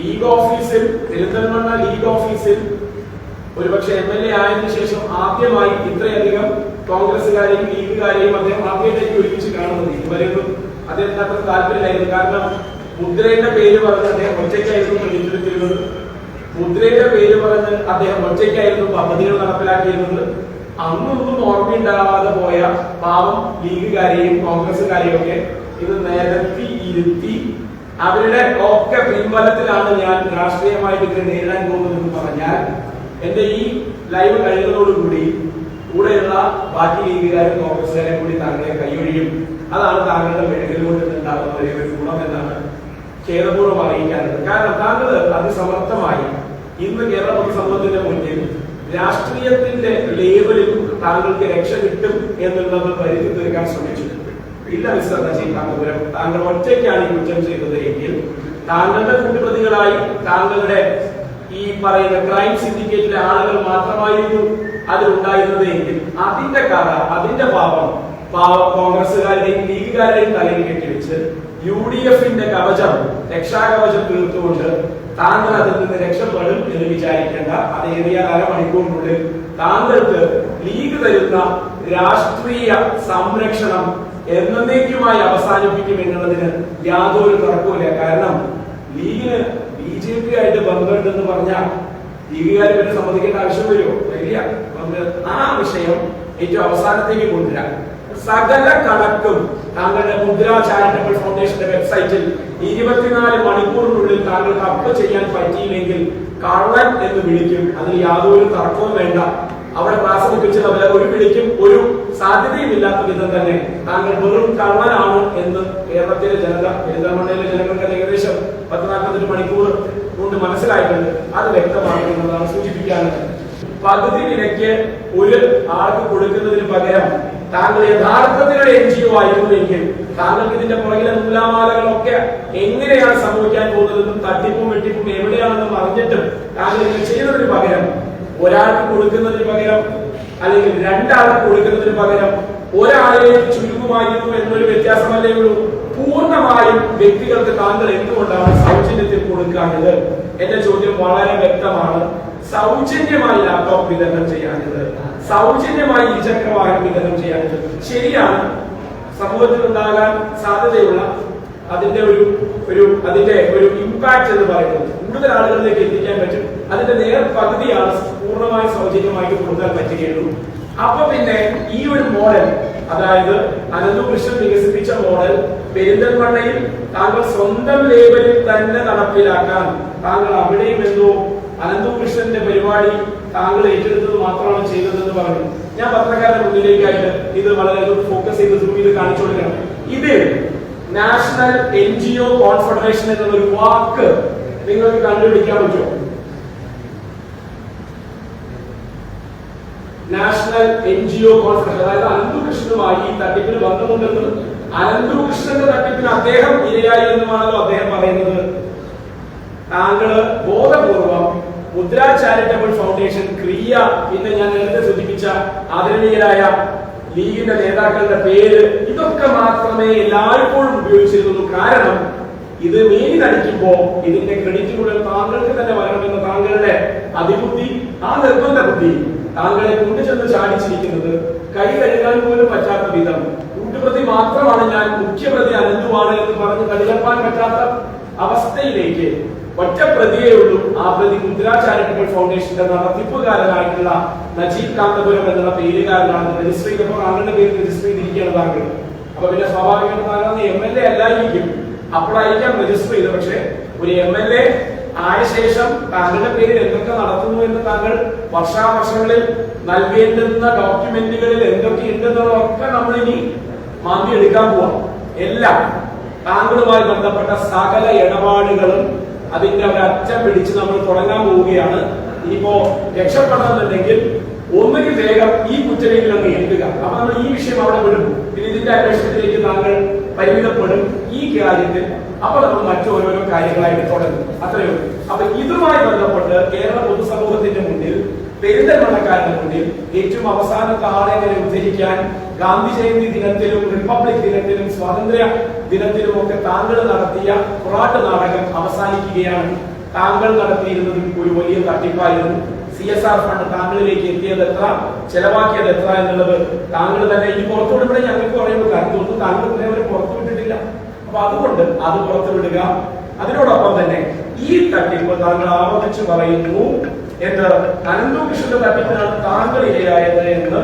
League ഓഫീസിൽ Perinthalmanna league ഓഫീസിൽ ഒരുപക്ഷെ എം എൽ എ ആയതിനു ശേഷം ആദ്യമായി ഇത്രയധികം കോൺഗ്രസുകാരെയും ലീഗുകാരെയും അദ്ദേഹം ആദ്യമായിട്ടേക്ക് ഒരുമിച്ച് കാണുന്നത് ഇതുവരെയൊന്നും അദ്ദേഹത്തിന് അത്ര താല്പര്യമില്ലായിരുന്നു. കാരണം മുദ്രയുടെ പേര് പറഞ്ഞ് അദ്ദേഹം ഒറ്റയ്ക്കായിരുന്നു പ്രതിനിധിത്തിരുന്നത് മുദ്രയുടെ പേര് പറഞ്ഞ് അദ്ദേഹം ഒറ്റയ്ക്കായിരുന്നു പദ്ധതികൾ നടപ്പിലാക്കിയിരുന്നത്. അന്നൊന്നും ഓർമ്മയുണ്ടാവാതെ പോയ പാവം ലീഗുകാരെയും കോൺഗ്രസുകാരെയും ഒക്കെ ഇത് നിരത്തി ഇരുത്തി അവരുടെ ഒക്കെ പിൻബലത്തിലാണ് ഞാൻ രാഷ്ട്രീയമായിട്ട് ഇതിനെ നേരിടാൻ പോകുന്നതെന്ന് പറഞ്ഞാൽ എന്റെ ഈ ലൈവ് കഴിയുന്നതോടുകൂടി കൂടെയുള്ള ബാക്കി ലീഗുകാരും കോൺഗ്രസുകാരെ കൂടി താങ്കളെ കൈയൊഴിയും. അതാണ് താങ്കളുടെ മെഴുകൽ കൊണ്ട് ഉണ്ടാകുന്ന ഒരു ഗുണം എന്നാണ് ഖേദപൂർവം അറിയിക്കാറുള്ളത് കാരണം താങ്കൾ അതിസമർത്ഥമായി ഇന്ന് കേരള പൊതുസമൂഹത്തിന്റെ മുന്നിൽ രാഷ്ട്രീയത്തിന്റെ ലേബലിൽ താങ്കൾക്ക് രക്ഷ കിട്ടും എന്നുള്ളത് വരുത്തി തീർക്കാൻ ശ്രമിച്ചു. ഇല്ല മിസ്റ്റർ നജീബ് കാന്തപുരം താങ്കൾ ഒറ്റയ്ക്കാണ് കുറ്റം ചെയ്തത് എങ്കിൽ താങ്കളുടെ കൂട്ടുപ്രതികളായി താങ്കളുടെ ഈ പറയുന്ന ക്രൈം സിൻഡിക്കേറ്റിലെ ആളുകൾ മാത്രമായിരുന്നു അതിലുണ്ടായിരുന്നത് എങ്കിൽ അതിന്റെ കഥ അതിന്റെ പാപം കോൺഗ്രസുകാരുടെയും ലീഗുകാരുടെയും തലയിൽ കെട്ടിവെച്ച് യു ഡി എഫിന്റെ കവചം രക്ഷാകവചം തീർത്തുകൊണ്ട് താങ്കൾ അതിൽ നിന്ന് രക്ഷപ്പെടും എന്ന് വിചാരിക്കേണ്ട അത് ഏറിയ അരമണിക്കൂറിനുള്ളിൽ താങ്കൾക്ക് ലീഗ് തരുന്ന രാഷ്ട്രീയ സംരക്ഷണം എന്നേക്കുമായി അവസാനിപ്പിക്കും എന്നുള്ളതിന് യാതൊരു തർക്കവുമില്ല. കാരണം ലീഗിന് ബി ജെ പി ആയിട്ട് ബന്ധമുണ്ടെന്ന് പറഞ്ഞാൽ ലീഗുകാർ പിന്നെ സമ്മതിക്കേണ്ട ആവശ്യം വരുമോ? ഇല്ല നമുക്ക് ആ വിഷയം ഏറ്റവും അവസാനത്തേക്ക് കൊണ്ടുവരാം. സകല കണക്കും താങ്കളുടെ മുദ്ര ചാരിറ്റബിൾ ഫൗണ്ടേഷന്റെ വെബ്സൈറ്റിൽ ഇരുപത്തിനാല് മണിക്കൂറിനുള്ളിൽ താങ്കൾക്ക് അപ്പ് ചെയ്യാൻ പറ്റിയില്ലെങ്കിൽ കള്ളൻ എന്ന് വിളിക്കും. അതിൽ യാതൊരു തർക്കവും വേണ്ട. അവിടെ പ്രാസംഗിപ്പിച്ചത് അവരെ ഒരു വിളിക്കും ഒരു സാധ്യതയും ഇല്ലാത്ത വിധം തന്നെ താങ്കൾ വെറും കള്ളനാണ് എന്ന് കേരളത്തിലെ ജനത പെരിന്തൽമണ്ണയിലെ ജനങ്ങൾക്ക് ഏകദേശം പത്ത് നാൽപ്പത്തെട്ട് മണിക്കൂർ കൊണ്ട് മനസ്സിലായിട്ടുണ്ട്. അത് വ്യക്തമാക്കുന്നതാണ് സൂചിപ്പിക്കാനുള്ളത്. പകുതി വിലയ്ക്ക് ഒരു ആൾക്ക് കൊടുക്കുന്നതിന് പകരം താങ്കൾ യഥാർത്ഥത്തിൽ ഒരു എൻ ജി ഒ ആയിരുന്നുവെങ്കിൽ താങ്കൾക്ക് ഇതിന്റെ പുറകിലെ നൂലാമാലകളൊക്കെ എങ്ങനെയാണ് സംഭവിക്കാൻ പോകുന്നതെന്നും തട്ടിപ്പും വെട്ടിപ്പും എവിടെയാണെന്നും അറിഞ്ഞിട്ടും താങ്കൾ ഇത് ചെയ്യുന്നതിന് പകരം ഒരാൾക്ക് കൊടുക്കുന്നതിന് പകരം അല്ലെങ്കിൽ രണ്ടാൾക്ക് കൊടുക്കുന്നതിന് പകരം ഒരാളിലേക്ക് ചുരുങ്ങുമായിരുന്നു എന്നൊരു വ്യത്യാസമല്ലേ ഉള്ളൂ. പൂർണമായും വ്യക്തികൾക്ക് താങ്കൾ എന്തുകൊണ്ടാണ് സൗജന്യത്തിൽ കൊടുക്കാഞ്ഞത്? എന്റെ ചോദ്യം വളരെ വ്യക്തമാണ്. സൗജന്യമായി ലാപ്ടോപ്പ് വിതരണം ചെയ്യാഞ്ഞത്. സൗജന്യമായി ഇരുചക്രവാഹനം വിതരണം ചെയ്യാഞ്ഞത്. ശരിയാണ്. സമൂഹത്തിൽ ഉണ്ടാകാൻ സാധ്യതയുള്ള അതിന്റെ ഒരു ഒരു അതിന്റെ ഒരു ഇമ്പാക്ട് എന്ന് പറയുന്നത് കൂടുതൽ ആളുകളിലേക്ക് എത്തിക്കാൻ പറ്റും. അതിന്റെ നേർ പകുതിയാണ് പൂർണമായി സൗജന്യമായിട്ട് കൊടുക്കാൻ പറ്റുകയുള്ളൂ. അപ്പൊ പിന്നെ ഈ ഒരു മോഡൽ അതായത് അനന്തു കൃഷ്ണൻ വികസിപ്പിച്ച മോഡൽ പെരിന്തൽമണ്ണയിൽ താങ്കൾ സ്വന്തം ലേബലിൽ തന്നെ നടപ്പിലാക്കാൻ താങ്കൾ അവിടെയും എന്തോ അനന്തു കൃഷ്ണന്റെ പരിപാടി താങ്കൾ ഏറ്റെടുത്തത് മാത്രമാണ് ചെയ്തതെന്ന് പറഞ്ഞു. ഞാൻ പത്രക്കാരുടെ മുന്നിലേക്കായിട്ട് ഇത് വളരെ ഫോക്കസ് ചെയ്ത് സൂം ചെയ്ത് കാണിച്ചു കൊടുക്കണം. ഇത് national N G O confederation എന്നുള്ള ഒരു വാക്ക് നിങ്ങൾക്ക് കണ്ടുപിടിക്കാൻ പറ്റുമോ? National N G O conference അതായത് അനന്തുകൃഷ്ണനുമായി ഈ തട്ടിപ്പിന് ബന്ധമുണ്ടെന്ന് അനന്തുകൃഷ്ണന്റെ തട്ടിപ്പിന് അദ്ദേഹം ഇരയായി എന്നുമാണല്ലോ അദ്ദേഹം പറയുന്നത്. താങ്കൾ ബോധപൂർവം മുദ്ര ചാരിറ്റബിൾ ഫൗണ്ടേഷൻ ക്രിയ ഇന്ന് ഞാൻ നേരത്തെ സൂചിപ്പിച്ച ആദരണീയരായ ലീഗിന്റെ നേതാക്കളുടെ പേര് ഇതൊക്കെ മാത്രമേ എല്ലായ്പ്പോഴും ഉപയോഗിച്ചിരുന്നുള്ളൂ കാരണം ഇത് മേലിനടിക്കുമ്പോ ഇതിന്റെ ക്രെഡിറ്റ് മുഴുവൻ താങ്കൾക്ക് തന്നെ വരണമെന്ന് താങ്കളുടെ അതിബുദ്ധി ആ നിർബന്ധ ബുദ്ധി താങ്കളെ കൊണ്ടുചെന്ന് ചാടിച്ചിരിക്കുന്നത് കൈ കഴുകാൻ പോലും പറ്റാത്ത വിധം. കൂട്ടുപ്രതി മാത്രമാണ് ഞാൻ മുഖ്യപ്രതി അനന്തുവാണ് എന്ന് പറഞ്ഞ് കഴുകപ്പാൻ പറ്റാത്ത അവസ്ഥയിലേക്ക് ഒറ്റ ഉള്ളൂ. ആ പ്രതി മുദ്രാ ചാരിറ്റബിൾ ഫൗണ്ടേഷന്റെ നടത്തിപ്പുകാരനായിട്ടുള്ള നജീബ് കാന്തപുരം എന്നുള്ള പേരുകാരനാണ്. രജിസ്റ്റർ ചെയ്തപ്പോൾ ആളുടെ പേര് രജിസ്റ്റർ ചെയ്തിരിക്കുകയാണ് താങ്കൾ. അപ്പൊ പിന്നെ സ്വാഭാവികമായിട്ട് താങ്കൾ എം എൽ എ അല്ലായിരിക്കും. അപ്പോഴായിരിക്കാം രജിസ്റ്റർ ചെയ്തത്. പക്ഷേ ഒരു എം എൽ എ ആയ ശേഷം താങ്കളുടെ പേരിൽ എന്തൊക്കെ നടത്തുന്നു എന്ന് താങ്കൾ വർഷാവർഷങ്ങളിൽ നൽകേണ്ടുന്ന ഡോക്യുമെന്റുകളിൽ എന്തൊക്കെ ഉണ്ടെന്നുള്ളതൊക്കെ നമ്മൾ ഇനി മാന്തി എടുക്കാൻ പോവാം എല്ലാം താങ്കളുമായി ബന്ധപ്പെട്ട സകല ഇടപാടുകളും അതിന്റെ ഒരു അറ്റം പിടിച്ച് നമ്മൾ തുടങ്ങാൻ പോവുകയാണ്. ഇനിയിപ്പോ രക്ഷപ്പെടണമെന്നുണ്ടെങ്കിൽ ഒന്നുകിൽ വേഗം ഈ കുറ്റരെങ്കിലും എഴുതുക അപ്പൊ നമ്മൾ ഈ വിഷയം അവിടെ വിടും. പിന്നെ ഇതിന്റെ അന്വേഷണത്തിലേക്ക് താങ്കൾ പരിമിതപ്പെടും ഈ കാര്യത്തിൽ. അപ്പോൾ നമ്മൾ മറ്റോരോരോ കാര്യങ്ങളായിട്ട് തുടങ്ങും. അത്രയേ അപ്പൊ ഇതുമായി ബന്ധപ്പെട്ട് കേരള പൊതുസമൂഹത്തിന്റെ മുന്നിൽ പെരിന്തൽമണ്ണക്കാരുടെ മുന്നിൽ ഏറ്റവും അവസാനത്തെ ആളെങ്ങനെ ഉദ്ധരിക്കാൻ ഗാന്ധി ജയന്തി ദിനത്തിലും റിപ്പബ്ലിക് ദിനത്തിലും സ്വാതന്ത്ര്യ ദിനത്തിലും ഒക്കെ താങ്കൾ നടത്തിയ പൊറാട്ട് നാടകം അവസാനിക്കുകയാണ്. താങ്കൾ നടത്തിയിരുന്നത് ഒരു വലിയ തട്ടിപ്പായിരുന്നു. സി എസ് ആർ ഫണ്ട് താങ്കളിലേക്ക് എത്തിയത് എത്ര ചെലവാക്കിയത് എത്ര എന്നുള്ളത് താങ്കൾ തന്നെ ഈ പുറത്തുവിടുമ്പോഴേ ഞങ്ങൾക്ക് പറയുന്നു കാരണം തന്നെ താങ്കൾ പുറത്തു വിട്ടിട്ടില്ല. അപ്പൊ അതുകൊണ്ട് അത് പുറത്തുവിടുക അതിനോടൊപ്പം തന്നെ ഈ തട്ടിപ്പ് താങ്കൾ ആവർത്തിച്ച് പറയുന്നു എന്ന് എന്ത് അനന്തകൃഷ്ണന്റെ തട്ടിപ്പിനാണ് താങ്കൾ ഇരയായത് എന്ന്